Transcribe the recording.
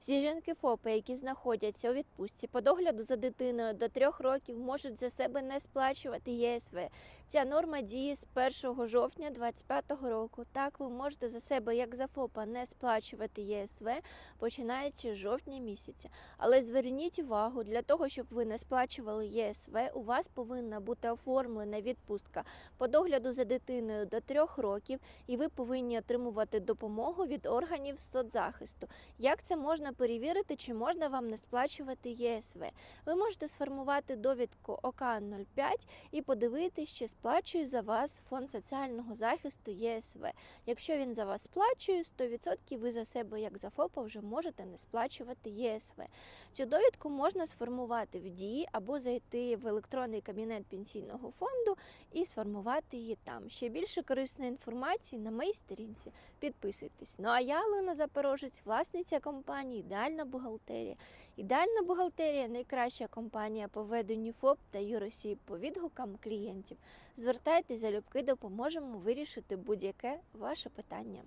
Всі жінки ФОПи, які знаходяться у відпустці по догляду за дитиною до трьох років, можуть за себе не сплачувати ЄСВ. Ця норма діє з 1 жовтня 2025 року. Так, ви можете за себе, як за ФОПа, не сплачувати ЄСВ, починаючи з жовтня місяця. Але зверніть увагу, для того, щоб ви не сплачували ЄСВ, у вас повинна бути оформлена відпустка по догляду за дитиною до трьох років, і ви повинні отримувати допомогу від органів соцзахисту. Як це можна перевірити, чи можна вам не сплачувати ЄСВ? Ви можете сформувати довідку ОК 05 і подивитись, чи сплачує за вас фонд соціального захисту ЄСВ. Якщо він за вас сплачує, 100% ви за себе, як за ФОПа, вже можете не сплачувати ЄСВ. Цю довідку можна сформувати в дії або зайти в електронний кабінет пенсійного фонду і сформувати її там. Ще більше корисної інформації на моїй сторінці. Підписуйтесь. Ну а я, Лена Запорожець, власниця компанії Ідеальна бухгалтерія. Ідеальна бухгалтерія найкраща компанія по веденню ФОП та юросіб по відгукам клієнтів. Звертайтеся, залюбки допоможемо вирішити будь-яке ваше питання.